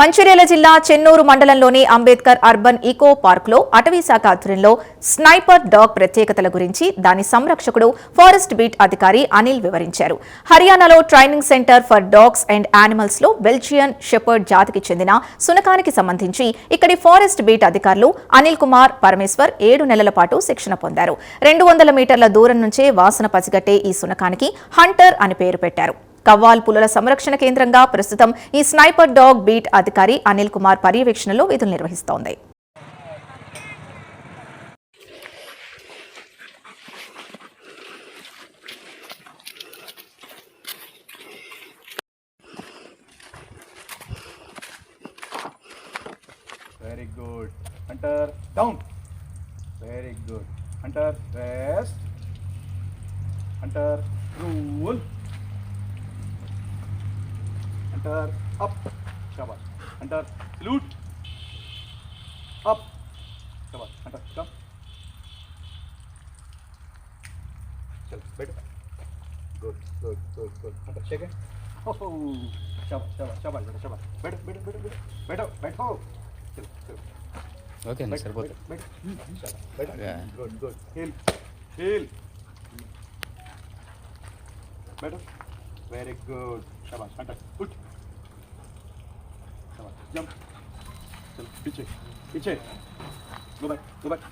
మంచిర్యాల జిల్లా చెన్నూరు మండలంలోని Ambedkar urban eco పార్క్లో అటవీశాఖ అటవీ శాఖ ఆధ్వర్యంలో స్నైపర్ డాగ్ ప్రత్యేకతల గురించి దాని సంరక్షకుడు ఫారెస్ట్ బీట్ అధికారి అనిల్ వివరించారు. హర్యానాలో training centre for dogs and యానిమల్స్లో Belgian shepherd జాతికి చెందిన సునకానికి సంబంధించి ఇక్కడి ఫారెస్ట్ బీట్ అధికారులు అనిల్ కుమార్ పరమేశ్వర్ ఏడు నెలల పాటు శిక్షణ పొందారు. రెండు వందల మీటర్ల దూరం నుంచే వాసన పసిగట్టే ఈ సునకానికి హంటర్ అని పేరు పెట్టారు. కవ్వాల్ పులుల సంరక్షణ కేంద్రంగా ప్రస్తుతం ఈ స్నైపర్ డాగ్ బీట్ అధికారి అనిల్ కుమార్ పర్యవేక్షణలో విధులు నిర్వహిస్తోంది. Very good Hunter, down very good Hunter, rest Hunter, రూల్ एंटर अप शाबाश एंटर लूट अप शाबाश एंटर कम चलो बैठो good good good good enter ठीक है शाबाश शाबाश शाबाश बेटा शाबाश बैठो बैठो बैठो बैठो बैठो बैठो चलो चलो ओके सर बहुत बैठो बैठो गुड गुड हिल हिल बैठो वेरी गुड शाबाश हटक उठ जंप चलो पीछे पीछे गो बैक गो बैक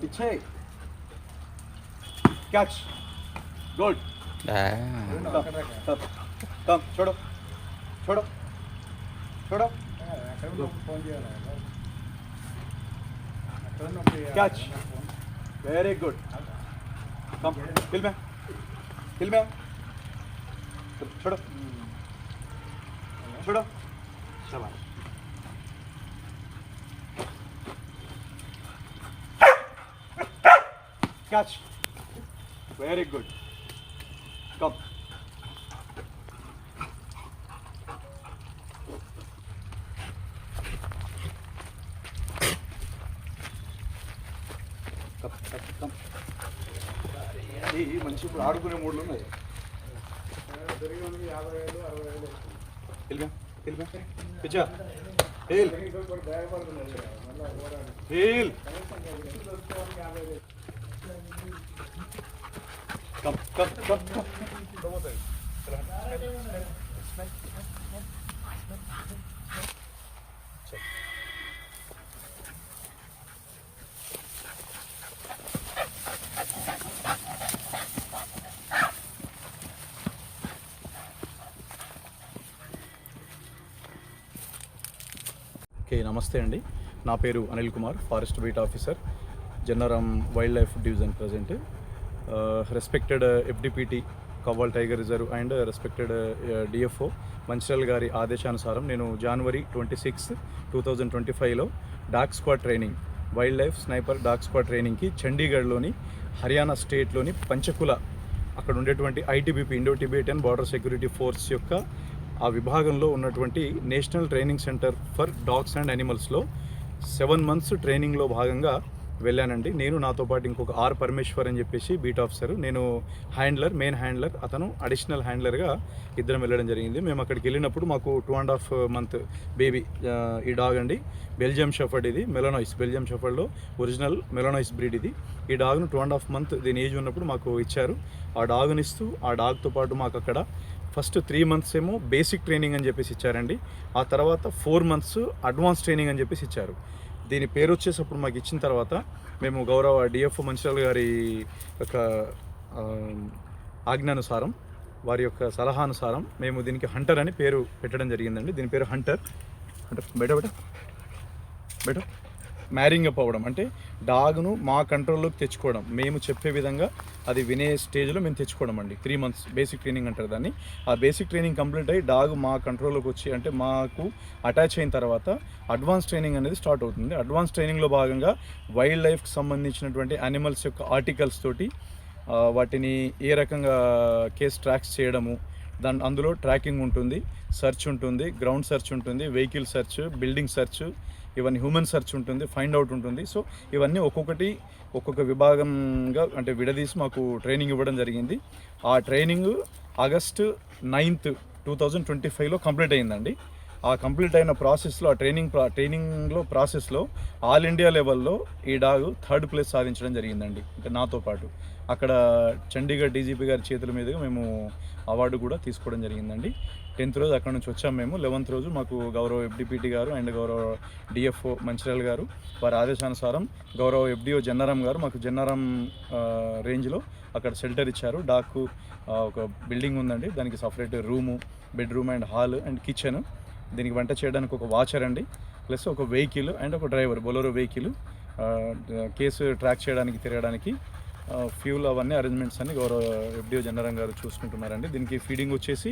पीछे catch good come come come छोड़ो छोड़ो छोड़ो catch very good come heel में हिल में छोड़ो छोड़ो Давай. Catch. Very good. Come. మనిషి ఇప్పుడు ఆడుకునే మూడులు ఉన్నాయి యాభై ఏళ్ళు అరవై ఏళ్ళు పిచ్చా hail hail come come come come okay నమస్తే అండి. నా పేరు Anil Kumar forest beat officer Jannaram wild life division present respected FDPT Kawal tiger reserve and respected DFO Mancherial గారి ఆదేశానుసారం నేను January twenty six two thousand twenty ఫైవ్లో dog squad training wild life sniper dog squad ట్రైనింగ్కి చండీగఢ్లోని హర్యానా స్టేట్లోని పంచకుల అక్కడ ఉండేటువంటి ITBP Indo Tibetan border security force యొక్క ఆ విభాగంలో ఉన్నటువంటి national training centre for dogs and యానిమల్స్లో seven months ట్రైనింగ్లో భాగంగా వెళ్ళానండి. నేను నాతో పాటు ఇంకొక ఆర్ పరమేశ్వర్ అని చెప్పేసి బీట్ ఆఫీసర్. నేను హ్యాండ్లర్ మెయిన్ హ్యాండ్లర్. అతను అడిషనల్ హ్యాండ్లర్గా ఇద్దరం వెళ్ళడం జరిగింది. మేము అక్కడికి వెళ్ళినప్పుడు మాకు two and half month baby ఈ డాగ్ అండి. బెల్జియం షఫర్డ్ ఇది మెలనాయిస్ బెల్జియం షఫర్డ్లో ఒరిజినల్ మెలనాయిస్ బ్రీడ్ ఇది. ఈ డాగ్ను టూ అండ్ హాఫ్ మంత్ దీని ఏజ్ ఉన్నప్పుడు మాకు ఇచ్చారు. ఆ డాగ్ని ఇస్తూ ఆ డాగ్తో పాటు మాకు అక్కడ ఫస్ట్ త్రీ మంత్స్ ఏమో బేసిక్ ట్రైనింగ్ అని చెప్పేసి ఇచ్చారండి. ఆ తర్వాత ఫోర్ మంత్స్ అడ్వాన్స్ ట్రైనింగ్ అని చెప్పేసి ఇచ్చారు. దీని పేరు వచ్చేసప్పుడు మాకు ఇచ్చిన తర్వాత మేము గౌరవ డిఎఫ్ మంచిరాల్ గారి యొక్క ఆజ్ఞానుసారం వారి యొక్క సలహానుసారం మేము దీనికి హంటర్ అని పేరు పెట్టడం జరిగిందండి. దీని పేరు హంటర్. అంటే బయట బయట. బయట. మ్యారింగ్ అప్ అవ్వడం. అంటే డాగ్ను మా కంట్రోల్లోకి తెచ్చుకోవడం. మేము చెప్పే విధంగా అది వినే స్టేజ్లో మేము తెచ్చుకోవడం అండి. త్రీ మంత్స్ బేసిక్ ట్రైనింగ్ అంటారు దాన్ని. ఆ బేసిక్ ట్రైనింగ్ కంప్లీట్ అయ్యి డాగ్ మా కంట్రోల్లోకి వచ్చి అంటే మాకు అటాచ్ అయిన తర్వాత అడ్వాన్స్ ట్రైనింగ్ అనేది స్టార్ట్ అవుతుంది. అడ్వాన్స్ ట్రైనింగ్లో భాగంగా వైల్డ్ లైఫ్కి సంబంధించినటువంటి యానిమల్స్ యొక్క ఆర్టికల్స్ తోటి వాటిని ఏ రకంగా కేస్ ట్రాక్స్ చేయడము దాని అందులో ట్రాకింగ్ ఉంటుంది. సెర్చ్ ఉంటుంది గ్రౌండ్ సెర్చ్ ఉంటుంది వెహికల్ సెర్చ్ బిల్డింగ్ సెర్చ్ ఇవన్నీ హ్యూమన్ సెర్చ్ ఉంటుంది ఫైండ్ అవుట్ ఉంటుంది. సో ఇవన్నీ ఒక్కొక్కటి ఒక్కొక్క విభాగంగా అంటే విడదీసి మాకు ట్రైనింగ్ ఇవ్వడం జరిగింది. ఆ training August ninth two thousand twenty ఫైవ్లో కంప్లీట్ అయిందండి. ఆ కంప్లీట్ అయిన ప్రాసెస్లో ఆ ట్రైనింగ్ ప్రా ట్రైనింగ్లో ప్రాసెస్లో ఆల్ ఇండియా లెవెల్లో ఈ డాగ్ థర్డ్ ప్లేస్ సాధించడం జరిగిందండి. అంటే నాతో పాటు. అక్కడ చండీగఢ్ డీజీపీ గారి చేతుల మీదుగా మేము అవార్డు కూడా తీసుకోవడం జరిగిందండి. టెన్త్ రోజు అక్కడ నుంచి వచ్చాము మేము. లెవెన్త్ రోజు మాకు గౌరవ ఎఫ్డిపిటి గారు అండ్ గౌరవ డిఎఫ్ఓ మంచిర్యాల గారు వారి ఆదేశానుసారం గౌరవ ఎఫ్డిఓ జన్నారం గారు మాకు జన్నారం రేంజ్లో అక్కడ షెల్టర్ ఇచ్చారు. డాకు ఒక బిల్డింగ్ ఉందండి. దానికి separate room bedroom and hall and kitchen. దీనికి వంట చేయడానికి ఒక వాచర్ అండి. ప్లస్ ఒక వెహికల్ అండ్ ఒక driver Bolero vehicle case track చేయడానికి తిరగడానికి ఫ్యూల్ అవన్నీ అరేంజ్మెంట్స్ అన్ని గౌరవ ఎఫ్డిఓ జనరం గారు చూసుకుంటున్నారండి. దీనికి ఫీడింగ్ వచ్చేసి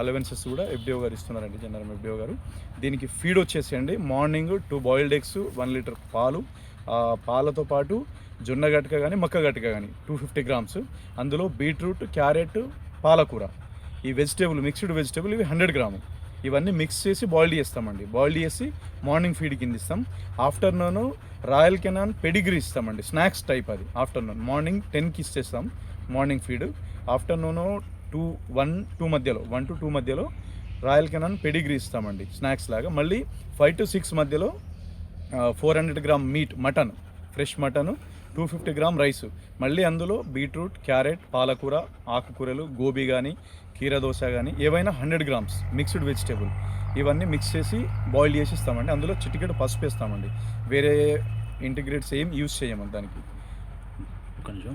అలవెన్సెస్ కూడా ఎఫ్డిఓ గారు ఇస్తున్నారండి జనరం ఎఫ్డిఓ గారు. దీనికి ఫీడ్ వచ్చేసి అండి morning two boiled eggs one litre పాలు. ఆ పాలతో పాటు జొన్న గట్క కానీ మక్క గట్క కానీ టూ ఫిఫ్టీ గ్రామ్స్ అందులో బీట్రూట్ క్యారెట్ పాలకూర. ఈ వెజిటేబుల్ మిక్స్డ్ వెజిటేబుల్ ఇవి హండ్రెడ్ గ్రాము ఇవన్నీ మిక్స్ చేసి బాయిల్ చేస్తామండి. బాయిల్ చేసి మార్నింగ్ ఫీడ్ కింద ఇస్తాం. ఆఫ్టర్నూన్ రాయల్ కెనాన్ పెడిగ్రీ ఇస్తామండి. స్నాక్స్ టైప్ అది. ఆఫ్టర్నూన్ మార్నింగ్ టెన్కి ఇచ్చేస్తాం morning feed afternoon two one two మధ్యలో వన్ టు టూ మధ్యలో రాయల్ కెనాన్ పెడిగ్రీ ఇస్తామండి. స్నాక్స్ లాగా. మళ్ళీ ఫైవ్ టు సిక్స్ మధ్యలో four hundred gram meat mutton fresh mutton two fifty gram rice. మళ్ళీ అందులో బీట్రూట్ క్యారెట్ పాలకూర ఆకుకూరలు గోబీ కానీ కీరదోశ కానీ ఏవైనా హండ్రెడ్ గ్రామ్స్ మిక్స్డ్ వెజిటేబుల్. ఇవన్నీ మిక్స్ చేసి బాయిల్ చేసి ఇస్తామండి. అందులో చిటికెడు పసుపు వేస్తామండి. వేరే ఇంటిగ్రేట్స్ ఏం యూజ్ చేయము దానికి. కొంచెం